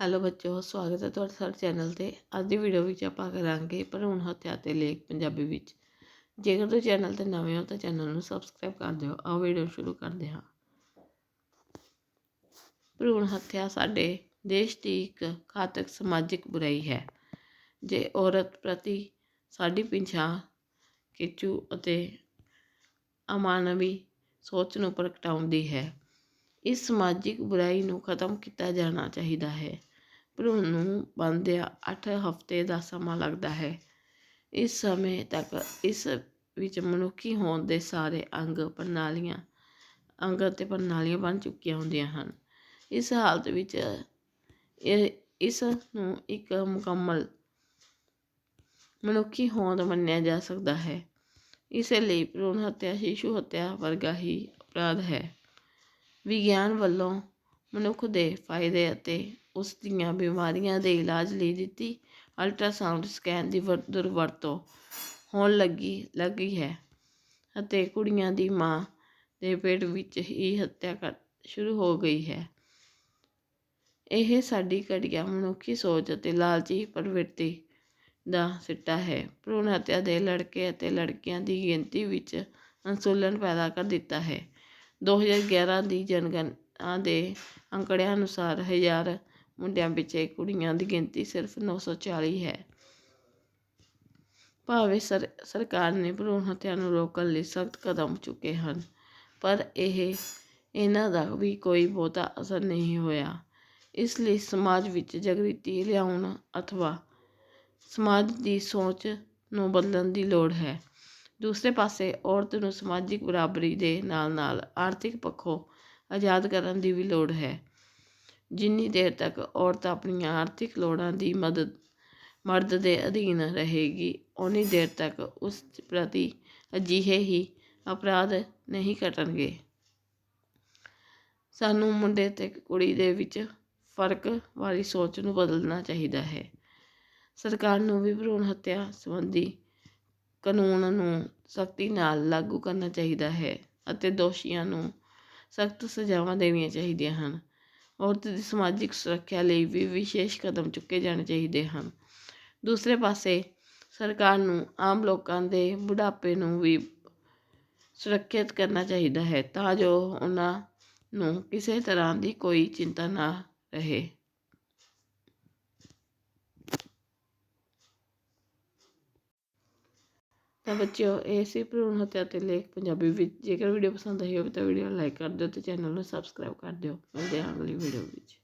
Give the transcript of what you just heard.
Hello ਬੱਚੋ, ਸਵਾਗਤ ਹੈ ਤੁਹਾਡਾ ਸਾਡੇ ਚੈਨਲ ਤੇ। ਅੱਜ ਦੀ ਵੀਡੀਓ ਵਿੱਚ ਆਪਾਂ ਕਰਾਂਗੇ ਭਰੂਣ ਹੱਤਿਆ ਤੇ ਲੇਖ ਪੰਜਾਬੀ ਵਿੱਚ। ਜੇਕਰ ਤੁਸੀਂ ਚੈਨਲ ਤੇ ਨਵੇਂ ਹੋ ਤਾਂ ਚੈਨਲ ਨੂੰ ਸਬਸਕ੍ਰਾਈਬ ਕਰ ਦਿਓ। ਆਓ ਵੀਡੀਓ ਸ਼ੁਰੂ ਕਰਦੇ ਹਾਂ। ਭਰੂਣ ਹੱਤਿਆ ਸਾਡੇ ਦੇਸ਼ ਦੀ ਇੱਕ ਘਾਤਕ ਸਮਾਜਿਕ ਬੁਰਾਈ ਹੈ। ਜੇ ਔਰਤ ਪ੍ਰਤੀ ਸਾਡੀ ਪਿੰਛਾ ਕਿਚੂ ਅਤੇ ਅਮਾਨਵੀ ਸੋਚ ਨੂੰ ਪ੍ਰਗਟਾਉਂਦੀ ਹੈ, ਇਸ ਸਮਾਜਿਕ ਬੁਰਾਈ ਨੂੰ ਖਤਮ ਕੀਤਾ ਜਾਣਾ ਚਾਹੀਦਾ ਹੈ। ਭਰੂਣ ਨੂੰ ਬਣਦਿਆਂ ਅੱਠ ਹਫ਼ਤੇ ਦਾ ਸਮਾਂ ਲੱਗਦਾ ਹੈ। ਇਸ ਸਮੇਂ ਤੱਕ ਇਸ ਵਿੱਚ ਮਨੁੱਖੀ ਹੋਂਦ ਦੇ ਸਾਰੇ ਅੰਗ ਪ੍ਰਣਾਲੀਆਂ, ਅੰਗ ਅਤੇ ਪ੍ਰਣਾਲੀਆਂ ਬਣ ਚੁੱਕੀਆਂ ਹੁੰਦੀਆਂ ਹਨ। ਇਸ ਹਾਲਤ ਵਿੱਚ ਇਹ, ਇਸ ਨੂੰ ਇੱਕ ਮੁਕੰਮਲ ਮਨੁੱਖੀ ਹੋਂਦ ਮੰਨਿਆ ਜਾ ਸਕਦਾ ਹੈ। ਇਸ ਲਈ ਭਰੂਣ ਹੱਤਿਆ, ਸ਼ਿਸ਼ੂ ਹੱਤਿਆ ਵਰਗਾ ਹੀ ਅਪਰਾਧ ਹੈ। ਵਿਗਿਆਨ ਵੱਲੋਂ ਮਨੁੱਖ ਦੇ ਫਾਇਦੇ ਅਤੇ ਉਸ ਦੀਆਂ ਬਿਮਾਰੀਆਂ ਦੇ ਇਲਾਜ ਲਈ ਦਿੱਤੀ ਅਲਟਰਾਸਾਊਂਡ ਸਕੈਨ ਦੀ ਵਰ, ਦੁਰਵਰਤੋਂ ਹੋਣ ਲੱਗੀ ਲੱਗੀ ਹੈ ਅਤੇ ਕੁੜੀਆਂ ਦੀ ਮਾਂ ਦੇ ਪੇਟ ਵਿੱਚ ਹੀ ਹੱਤਿਆ ਕਰ, ਸ਼ੁਰੂ ਹੋ ਗਈ ਹੈ। ਇਹ ਸਾਡੀ ਘਟੀਆ ਮਨੁੱਖੀ ਸੋਚ ਅਤੇ ਲਾਲਚੀ ਪ੍ਰਵਿਰਤੀ ਦਾ ਸਿੱਟਾ ਹੈ। ਭਰੂਣ ਹੱਤਿਆ ਦੇ ਲੜਕੇ ਅਤੇ ਲੜਕੀਆਂ ਦੀ ਗਿਣਤੀ ਵਿੱਚ ਅੰਸੁਲਨ ਪੈਦਾ ਕਰ ਦਿੱਤਾ ਹੈ। 2011 ਦੀ ਜਨਗਣ ਦੇ ਅੰਕੜਿਆਂ ਅਨੁਸਾਰ ਹਜ਼ਾਰ ਮੁੰਡਿਆਂ ਪਿੱਛੇ ਕੁੜੀਆਂ ਦੀ ਗਿਣਤੀ ਸਿਰਫ 940 ਹੈ। ਭਾਵੇਂ ਸਰ, ਸਰਕਾਰ ਨੇ ਭਰੂਣ ਹੱਤਿਆ ਨੂੰ ਰੋਕਣ ਲਈ ਸਖਤ ਕਦਮ ਚੁੱਕੇ ਹਨ, ਪਰ ਇਹ, ਇਹਨਾਂ ਦਾ ਵੀ ਕੋਈ ਬਹੁਤਾ ਅਸਰ ਨਹੀਂ ਹੋਇਆ। ਇਸ ਲਈ ਸਮਾਜ ਵਿੱਚ ਜਾਗ੍ਰਿਤੀ ਲਿਆਉਣ ਅਥਵਾ ਸਮਾਜ ਦੀ ਸੋਚ ਨੂੰ ਬਦਲਣ ਦੀ ਲੋੜ ਹੈ। ਦੂਸਰੇ ਪਾਸੇ ਔਰਤ ਨੂੰ ਸਮਾਜਿਕ ਬਰਾਬਰੀ ਦੇ ਨਾਲ ਨਾਲ ਆਰਥਿਕ ਪੱਖੋਂ ਆਜ਼ਾਦ ਕਰਨ ਦੀ ਵੀ ਲੋੜ ਹੈ। ਜਿੰਨੀ ਦੇਰ ਤੱਕ ਔਰਤ ਆਪਣੀਆਂ ਆਰਥਿਕ ਲੋੜਾਂ ਦੀ ਮਦਦ, ਮਰਦ ਦੇ ਅਧੀਨ ਰਹੇਗੀ, ਓਨੀ ਦੇਰ ਤੱਕ ਉਸ ਪ੍ਰਤੀ ਅਜਿਹੇ ਹੀ ਅਪਰਾਧ ਨਹੀਂ ਘਟਣਗੇ। ਸਾਨੂੰ ਮੁੰਡੇ ਅਤੇ ਕੁੜੀ ਦੇ ਵਿੱਚ ਫ਼ਰਕ ਵਾਲੀ ਸੋਚ ਨੂੰ ਬਦਲਣਾ ਚਾਹੀਦਾ ਹੈ। ਸਰਕਾਰ ਨੂੰ ਵੀ ਭਰੂਣ ਹੱਤਿਆ ਸੰਬੰਧੀ ਕਾਨੂੰਨ ਨੂੰ ਸਖਤੀ ਨਾਲ ਲਾਗੂ ਕਰਨਾ ਚਾਹੀਦਾ ਹੈ ਅਤੇ ਦੋਸ਼ੀਆਂ ਨੂੰ ਸਖਤ ਸਜ਼ਾਵਾਂ ਦੇਣੀਆਂ ਚਾਹੀਦੀਆਂ ਹਨ। ਔਰਤ ਦੀ ਸਮਾਜਿਕ ਸੁਰੱਖਿਆ ਲਈ ਵੀ ਵਿਸ਼ੇਸ਼ ਕਦਮ ਚੁੱਕੇ ਜਾਣੇ ਚਾਹੀਦੇ ਹਨ। ਦੂਸਰੇ ਪਾਸੇ, ਸਰਕਾਰ ਨੂੰ ਆਮ ਲੋਕਾਂ ਦੇ ਬੁਢਾਪੇ ਨੂੰ ਵੀ ਸੁਰੱਖਿਅਤ ਕਰਨਾ ਚਾਹੀਦਾ ਹੈ ਤਾਂ ਜੋ ਉਹਨਾਂ ਨੂੰ ਕਿਸੇ ਤਰ੍ਹਾਂ ਦੀ ਕੋਈ ਚਿੰਤਾ ਨਾ ਰਹੇ। ਤਾਂ ਬੱਚਿਓ ਇਹ ਸੀ ਭਰੂਣ ਹੱਤਿਆ ਤੇ ਲੇਖ ਪੰਜਾਬੀ ਵਿੱਚ। ਜੇਕਰ ਵੀਡੀਓ ਪਸੰਦ ਆਈ ਹੋਵੇ ਤਾਂ ਵੀਡੀਓ ਲਾਈਕ ਕਰ ਦਿਓ ਤੇ ਚੈਨਲ ਨੂੰ ਸਬਸਕ੍ਰਾਈਬ ਕਰ ਦਿਓ। ਮਿਲਦੇ ਹਾਂ ਅਗਲੀ ਵੀਡੀਓ ਵਿੱਚ।